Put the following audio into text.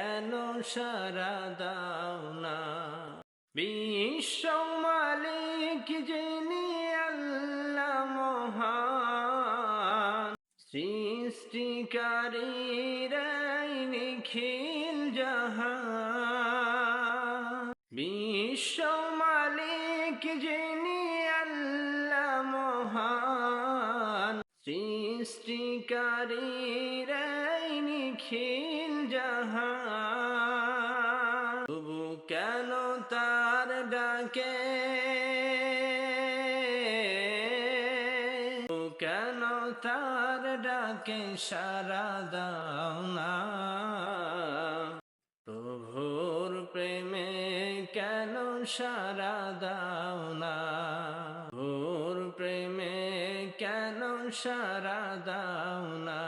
কেন সারা দাও না? বিশ্ব মালিক যিনি আল্লাহ মহান সৃষ্টিকারী রাই নিখিল জাহান। বিশ্ব মালিক যিনি আল্লাহ মহান সৃষ্টিকারী রাই নিখিল জাহান। তবু কেন তার ডাকে? কেন তার ডাকে সারা দাও না? প্রভুর প্রেমে কেন সারা দাও না? প্রেমে কেন সারা দাও না?